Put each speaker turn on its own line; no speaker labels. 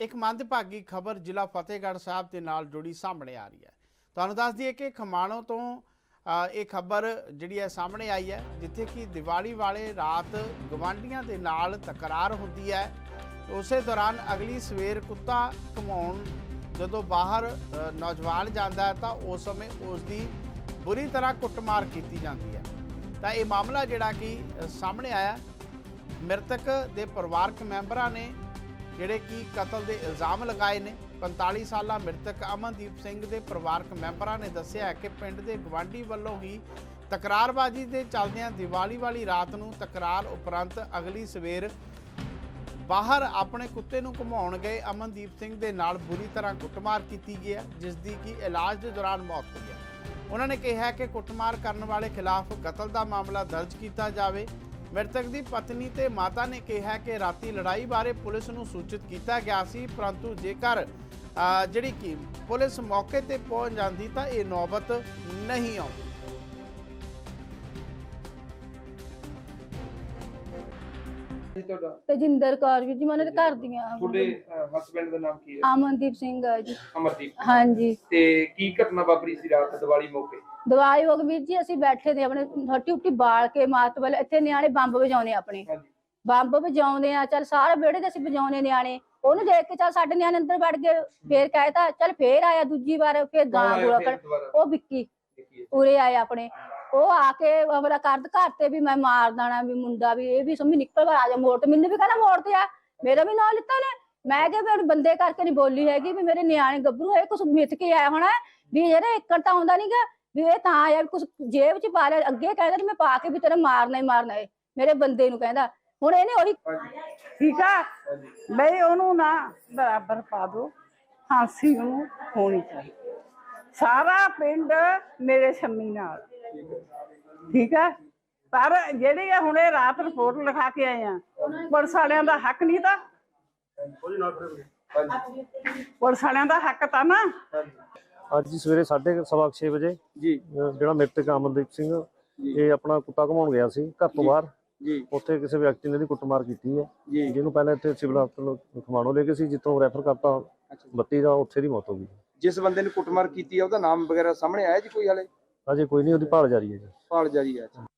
ਇੱਕ ਮੰਦਭਾਗੀ ਖਬਰ ਜ਼ਿਲ੍ਹਾ ਫਤਿਹਗੜ੍ਹ ਸਾਹਿਬ ਦੇ ਨਾਲ ਜੁੜੀ ਸਾਹਮਣੇ ਆ ਰਹੀ ਹੈ। ਤੁਹਾਨੂੰ ਦੱਸ ਦਈਏ ਕਿ ਖਮਾਣੋਂ ਤੋਂ ਇਹ ਖਬਰ ਜਿਹੜੀ ਹੈ ਸਾਹਮਣੇ ਆਈ ਹੈ, ਜਿੱਥੇ ਕਿ ਦੀਵਾਲੀ ਵਾਲੇ ਰਾਤ ਗਵਾਂਢੀਆਂ ਦੇ ਨਾਲ ਤਕਰਾਰ ਹੁੰਦੀ ਹੈ। ਉਸੇ ਦੌਰਾਨ ਅਗਲੀ ਸਵੇਰ ਕੁੱਤਾ ਘਮਾਉਣ ਜਦੋਂ ਬਾਹਰ ਨੌਜਵਾਨ ਜਾਂਦਾ ਹੈ ਤਾਂ ਉਸ ਸਮੇਂ ਉਸ ਦੀ ਬੁਰੀ ਤਰ੍ਹਾਂ ਕੁੱਟਮਾਰ ਕੀਤੀ ਜਾਂਦੀ ਹੈ। ਤਾਂ ਇਹ ਮਾਮਲਾ ਜਿਹੜਾ ਕਿ ਸਾਹਮਣੇ ਆਇਆ। ਮ੍ਰਿਤਕ ਦੇ ਪਰਿਵਾਰਕ ਮੈਂਬਰਾਂ ਨੇ ਜਿਹੜੇ ਕਿ ਕਤਲ ਦੇ ਇਲਜ਼ਾਮ ਲਗਾਏ ਨੇ। 45 ਸਾਲਾ ਮ੍ਰਿਤਕ ਅਮਨਦੀਪ ਸਿੰਘ ਦੇ ਪਰਿਵਾਰਕ ਮੈਂਬਰਾਂ ਨੇ ਦੱਸਿਆ ਹੈ ਕਿ ਪਿੰਡ ਦੇ ਗਵਾਂਢੀ ਵੱਲੋਂ ਹੀ ਤਕਰਾਰਬਾਜ਼ੀ ਦੇ ਚੱਲਦਿਆਂ ਦੀਵਾਲੀ ਵਾਲੀ ਰਾਤ ਨੂੰ ਤਕਰਾਰ ਉਪਰੰਤ ਅਗਲੀ ਸਵੇਰ ਬਾਹਰ ਆਪਣੇ ਕੁੱਤੇ ਨੂੰ ਘੁਮਾਉਣ ਗਏ ਅਮਨਦੀਪ ਸਿੰਘ ਦੇ ਨਾਲ ਬੁਰੀ ਤਰ੍ਹਾਂ ਕੁੱਟਮਾਰ ਕੀਤੀ ਗਈ ਹੈ ਜਿਸ ਦੀ ਕਿ ਇਲਾਜ ਦੇ ਦੌਰਾਨ ਮੌਤ ਹੋਈ ਹੈ। ਉਹਨਾਂ ਨੇ ਕਿਹਾ ਕਿ ਕੁੱਟਮਾਰ ਕਰਨ ਵਾਲੇ ਖਿਲਾਫ ਕਤਲ ਦਾ ਮਾਮਲਾ ਦਰਜ ਕੀਤਾ ਜਾਵੇ। ਮ੍ਰਿਤਕ ਦੀ ਪਤਨੀ ਤੇ ਮਾਤਾ ਨੇ ਕਿਹਾ ਕਿ ਰਾਤੀ ਲੜਾਈ ਬਾਰੇ ਪੁਲਿਸ ਨੂੰ ਸੂਚਿਤ ਕੀਤਾ ਗਿਆ ਸੀ, ਪਰੰਤੂ ਜੇਕਰ ਜਿਹੜੀ ਕਿ ਪੁਲਿਸ ਮੌਕੇ ਤੇ ਪਹੁੰਚ ਜਾਂਦੀ ਤਾਂ ਇਹ ਨੌਬਤ ਨਹੀਂ ਆਉਂਦੀ।
ਜੀ ਤੁਹਾਡਾ?
ਤੇਜਿੰਦਰ ਕੌਰ ਵੀਰ ਜੀ ਮੈਂ ਉਹਨਾਂ ਦੇ ਘਰ ਦੀਆਂ
ਤੁਹਾਡੇ ਹਸਬੰਡ ਦਾ ਨਾਮ ਕੀ ਹੈ?
ਅਮਨਦੀਪ ਸਿੰਘ ਆ ਜੀ।
ਅਮਰਦੀਪ
ਹਾਂਜੀ।
ਤੇ ਕੀ ਘਟਨਾ ਵਾਪਰੀ ਸੀ ਰਾਤ ਦੀਵਾਲੀ ਮੌਕੇ?
ਦਵਾਈ ਹੋ ਗਈ ਵੀਰ ਜੀ ਅਸੀਂ ਬੈਠੇ ਤੇ ਆਪਣੇ ਹੱਟੀ ਉੱਟੀ ਬਾਲ ਕੇ ਮਾਤਬਲ ਇੱਥੇ ਨਿਆਣੇ ਬੰਬ ਵਜਾਉਣੇ ਆਪਣੇ।
ਹਾਂਜੀ।
ਬੰਬ ਵਜਾਉਂਦੇ ਆ ਚੱਲ ਸਾਰੇ ਵਿਹੜੇ ਦੇ ਅਸੀਂ ਵਜਾਉਣੇ ਨਿਆਣੇ। ਉਹਨੂੰ ਦੇਖ ਕੇ ਚੱਲ ਸਾਡੇ ਨਿਆਣੇ ਅੰਦਰ ਵੜ ਗਏ। ਫੇਰ ਕਹਿਤਾ ਚੱਲ ਫੇਰ ਆਇਆ ਦੂਜੀ ਵਾਰ ਫੇਰ ਗਾਂ ਗੋਲਾ ਕਰ? ਉਹ ਵਿੱਕੀ ਉਰੇ ਆਏ ਆਪਣੇ। ਉਹ ਆ ਕੇ ਅਗਲਾ ਕਰਦ ਘਰ ਤੇ ਵੀ ਮੈਂ ਮਾਰ ਦੇਣਾ ਵੀ ਮੁੰਡਾ ਵੀ, ਇਹ ਵੀ ਸਮਝ ਨਿਕਲ ਆ ਜਾ ਮੋੜ ਤੇ। ਮੈਨੂੰ ਵੀ ਕਹਿੰਦਾ ਮੋੜ ਤੇ ਆ। ਮੇਰਾ ਵੀ ਨਾਂ ਲਿੱਤਾ ਨੇ ਮੈਂ ਕਿਹਾ ਵੀ ਹੁਣ ਬੰਦੇ ਕਰਕੇ ਨਹੀਂ ਬੋਲੀ ਹੈਗੀ ਵੀ ਮੇਰੇ ਨਿਆਣੇ ਗੱਭਰੂ ਹੋਏ, ਕੁਛ ਮਿੱਥ ਕੇ ਆਇਆ ਹੋਣਾ। ਵੀ ਇਹਦਾ ਇੱਕੜ ਤਾਂ ਆਉਂਦਾ ਨਹੀਂਗਾ ਵੀ ਇਹ ਤਾਂ ਆਇਆ ਕੁਛ ਜੇਬ ਚ ਪਾ ਲਿਆ, ਅੱਗੇ ਕਹਿੰਦਾ ਮੈਂ ਪਾ ਕੇ ਵੀ ਤੇਰਾ ਮਾਰਨਾ ਹੀ ਮਾਰਨਾ ਏ ਮੇਰੇ ਬੰਦੇ ਨੂੰ ਕਹਿੰਦਾ। ਹੁਣ ਇਹਨੇ ਉਹੀ
ਹਾਂਜੀ
ਠੀਕ ਆ? ਬਈ ਉਹਨੂੰ ਨਾ ਬਰਾਬਰ ਪਾ ਦੋ ਫਾਂਸੀ ਉਹਨੂੰ ਹੋਣੀ ਚਾਹੀਦੀ। ਸਾਰਾ ਪਿੰਡ ਮੇਰੇ ਸ਼ੰਮੀ ਨਾਲ। ਠੀਕ ਆ? ਪਰ ਜਿਹੜੀ ਇਹ ਹੁਣੇ ਰਾਤ ਰਿਪੋਰਟ ਲਿਖਾ ਕੇ ਆਏ ਆ ਪੁਲਿਸ ਵਾਲਿਆਂ ਦਾ ਹੱਕ ਨਹੀਂ ਤਾਂ।
ਹਾਂਜੀ
ਪੁਲਿਸ ਵਾਲਿਆਂ ਦਾ ਹੱਕ ਤਾਂ ਨਾ।
ਹਾਂਜੀ
ਅੱਜ ਜੀ ਸਵੇਰੇ 6:30 ਵਜੇ
ਜੀ।
ਜਿਹੜਾ ਮ੍ਰਿਤਕ ਅਮਨਦੀਪ ਸਿੰਘ ਇਹ ਆਪਣਾ ਕੁੱਤਾ ਘਮਾਉਣ ਗਿਆ ਸੀ ਘਰ ਤੋਂ ਬਾਹਰ।
ਜੀ।
ਉੱਥੇ ਕਿਸੇ ਵਿਅਕਤੀ ਨੇ ਦੀ ਕੁੱਟਮਾਰ ਕੀਤੀ ਹੈ
ਜੀ।
ਜਿਹਨੂੰ ਪਹਿਲਾਂ ਇੱਥੇ ਸਿਵਲ ਹਸਪਤਾਲ ਖਮਾਣੋ ਲੈ ਗਏ ਸੀ ਜਿੱਥੋਂ ਰੈਫਰ ਕਰਤਾ
ਅੱਛਾ। ਜੀ।
32 ਦਾ ਉੱਥੇ ਦੀ ਮੌਤ ਹੋ ਗਈ।
ਜਿਸ ਬੰਦੇ ਨੇ ਕੁੱਟਮਾਰ ਕੀਤੀ ਹੈ ਉਹਦਾ ਨਾਮ ਵਗੈਰਾ ਸਾਹਮਣੇ ਆਇਆ ਜੀ ਕੋਈ ਹਲੇ?
ਅਜੇ ਕੋਈ ਨਹੀਂ ਉਹਦੀ ਭਾਲ ਜਾਰੀ ਹੈ ਜੀ।
ਭਾਲ ਜਾਰੀ ਹੈ।